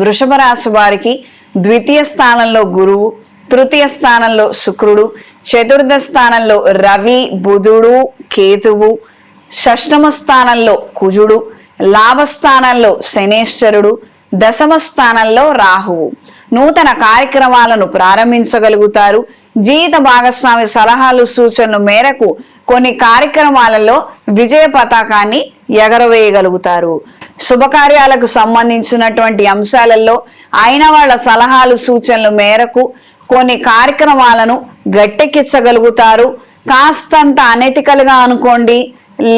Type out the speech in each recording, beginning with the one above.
వృషభ రాశి వారికి ద్వితీయ స్థానంలో గురువు తృతీయ స్థానంలో శుక్రుడు చతుర్థ స్థానంలో రవి బుధుడు కేతువు షష్టమ స్థానంలో కుజుడు లాభస్థానంలో శనేశ్వరుడు దశమ స్థానంలో రాహువు. నూతన కార్యక్రమాలను ప్రారంభించగలుగుతారు. జీవిత భాగస్వామి సలహాలు సూచనల మేరకు కొన్ని కార్యక్రమాలలో విజయ పతాకాన్ని ఎగరవేయగలుగుతారు. శుభకార్యాలకు సంబంధించినటువంటి అంశాలలో అయిన వాళ్ళ సలహాలు సూచనల మేరకు కొన్ని కార్యక్రమాలను గట్టెక్కించగలుగుతారు. కాస్తంత అనెతికలుగా అనుకోండి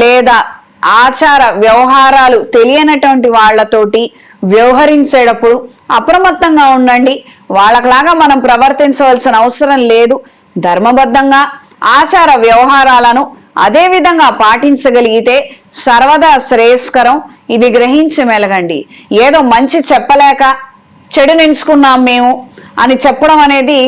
లేదా ఆచార వ్యవహారాలు తెలియనటువంటి వాళ్ళతోటి వ్యవహరించేటప్పుడు అప్రమత్తంగా ఉండండి. వాళ్ళలాగా మనం ప్రవర్తించవలసిన అవసరం లేదు. ధర్మబద్ధంగా ఆచార వ్యవహారాలను అదే విధంగా పాటించగలిగితే సర్వదా శ్రేయస్కరం. ఇది గ్రహించి మెలగండి. ఏదో మంచి చెప్పలేక చెడు నించుకున్నాం మేము అని చెప్పడం అనేది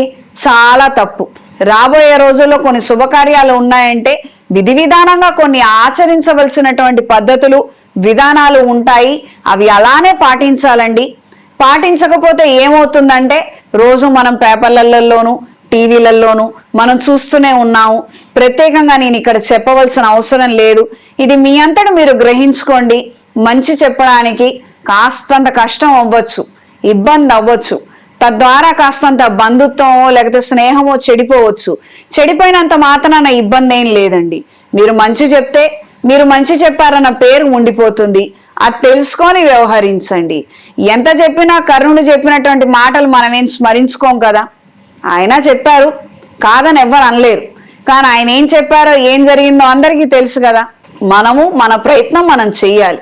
చాలా తప్పు. రాబోయే రోజుల్లో కొన్ని శుభకార్యాలు ఉన్నాయంటే విధి విధానంగా కొన్ని ఆచరించవలసినటువంటి పద్ధతులు విధానాలు ఉంటాయి. అవి అలానే పాటించాలండి. పాటించకపోతే ఏమవుతుందంటే రోజు మనం పేపర్లలోనూ టీవీలలోనూ మనం చూస్తూనే ఉన్నాము. ప్రత్యేకంగా నేను ఇక్కడ చెప్పవలసిన అవసరం లేదు. ఇది మీ అంతట మీరు గ్రహించుకోండి. మంచి చెప్పడానికి కాస్తంత కష్టం అవ్వచ్చు. ఇబ్బంది అవ్వచ్చు. తద్వారా కాస్తంత బంధుత్వమో లేకపోతే స్నేహమో చెడిపోవచ్చు. చెడిపోయినంత మాత్రాన ఇబ్బంది ఏం లేదండి. మీరు మంచి చెప్తే మీరు మంచి చెప్పారన్న పేరు ఉండిపోతుంది. అది తెలుసుకొని వ్యవహరించండి. ఎంత చెప్పినా కర్ణుడు చెప్పినటువంటి మాటలు మనమేం స్మరించుకోం కదా? ఆయన చెప్పారు. కాదని ఎవ్వరు అనలేరు. కానీ ఆయన ఏం చెప్పారో ఏం జరిగిందో అందరికీ తెలుసు కదా. మనము మన ప్రయత్నం మనం చెయ్యాలి.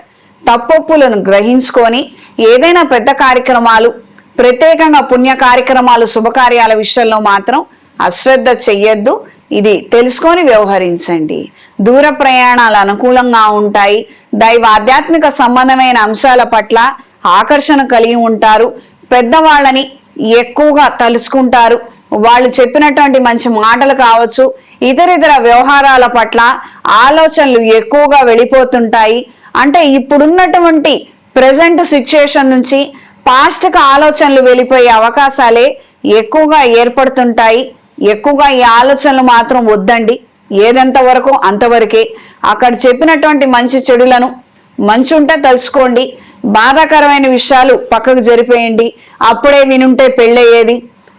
తప్పొప్పులను గ్రహించుకొని ఏదైనా పెద్ద కార్యక్రమాలు ప్రత్యేకంగా పుణ్య కార్యక్రమాలు శుభకార్యాల విషయంలో మాత్రం అశ్రద్ధ చెయ్యొద్దు. ఇది తెలుసుకొని వ్యవహరించండి. దూర ప్రయాణాలు అనుకూలంగా ఉంటాయి. దైవ ఆధ్యాత్మిక సంబంధమైన అంశాల పట్ల ఆకర్షణ కలిగి ఉంటారు. పెద్దవాళ్ళని ఎక్కువగా తలుచుకుంటారు. వాళ్ళు చెప్పినటువంటి మంచి మాటలు కావచ్చు ఇతరితర వ్యవహారాల పట్ల ఆలోచనలు ఎక్కువగా వెళ్ళిపోతుంటాయి. అంటే ఇప్పుడున్నటువంటి ప్రజెంట్ సిచ్యుయేషన్ నుంచి పాస్ట్కి ఆలోచనలు వెళ్ళిపోయే అవకాశాలే ఎక్కువగా ఏర్పడుతుంటాయి. ఎక్కువగా ఈ ఆలోచనలు మాత్రం వద్దండి. ఏదంత వరకు అంతవరకే. అక్కడ చెప్పినటువంటి మంచి చెడులను మంచి ఉంటే తలుచుకోండి. బాధాకరమైన విషయాలు పక్కకు జరిపేయండి. అప్పుడే వినుంటే పెళ్ళయ్యేది.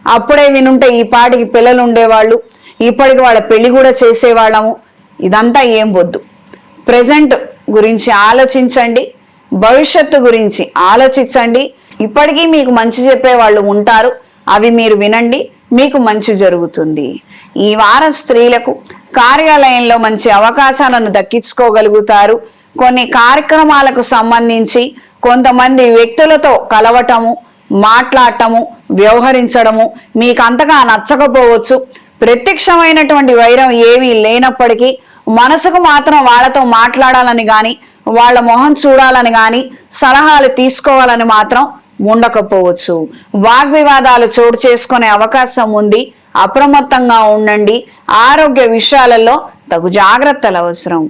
అప్పుడే వినుంటే ఈ పాటికి పిల్లలు ఉండేవాళ్ళు ఇప్పటికి వాళ్ళ పెళ్ళి కూడా చేసేవాళ్ళము. ఇదంతా ఏం వద్దు. ప్రజెంట్ గురించి ఆలోచించండి. భవిష్యత్తు గురించి ఆలోచించండి. ఇప్పటికీ మీకు మంచి చెప్పే వాళ్ళు ఉంటారు. అవి మీరు వినండి. మీకు మంచి జరుగుతుంది. ఈ వారం స్త్రీలకు కార్యాలయంలో మంచి అవకాశాలను దక్కించుకోగలుగుతారు. కొన్ని కార్యక్రమాలకు సంబంధించి కొంతమంది వ్యక్తులతో కలవటము మాట్లాడటము వ్యవహరించడము మీకు అంతగా నచ్చకపోవచ్చు. ప్రత్యక్షమైనటువంటి వైరం ఏమీ లేనప్పటికీ మనసుకు మాత్రం వాళ్ళతో మాట్లాడాలని గాని వాళ్ళ మొహం చూడాలని గాని సలహాలు తీసుకోవాలని మాత్రం ఉండకపోవచ్చు. వాగ్వివాదాలు చోటు చేసుకునే అవకాశం ఉంది. అప్రమత్తంగా ఉండండి. ఆరోగ్య విషయాలలో తగు జాగ్రత్తలు అవసరం.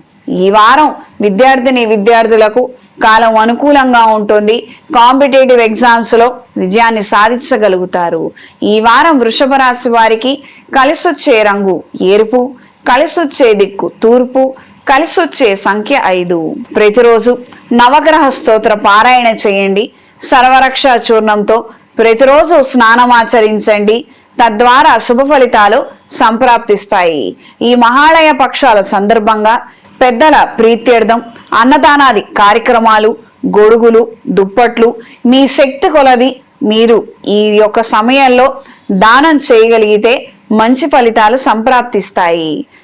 ఈ వారం విద్యార్థిని విద్యార్థులకు కాలం అనుకూలంగా ఉంటుంది. కాంపిటేటివ్ ఎగ్జామ్స్లో విజయాన్ని సాధించగలుగుతారు. ఈ వారం వృషభ రాశి వారికి కలిసొచ్చే రంగు ఎరుపు కలిసొచ్చే దిక్కు తూర్పు కలిసొచ్చే సంఖ్య ఐదు. ప్రతిరోజు నవగ్రహ స్తోత్ర పారాయణ చేయండి. సర్వరక్ష చూర్ణంతో ప్రతిరోజు స్నానమాచరించండి తద్వారా శుభ ఫలితాలు సంప్రాప్తిస్తాయి. ఈ మహాలయ పక్షాల సందర్భంగా పెద్దల ప్రీత్యర్థం అన్నదానాది కార్యక్రమాలు గొడుగులు దుప్పట్లు మీ శక్తి కొలది మీరు ఈ యొక్క సమయంలో దానం చేయగలిగితే మంచి ఫలితాలు సంప్రాప్తిస్తాయి.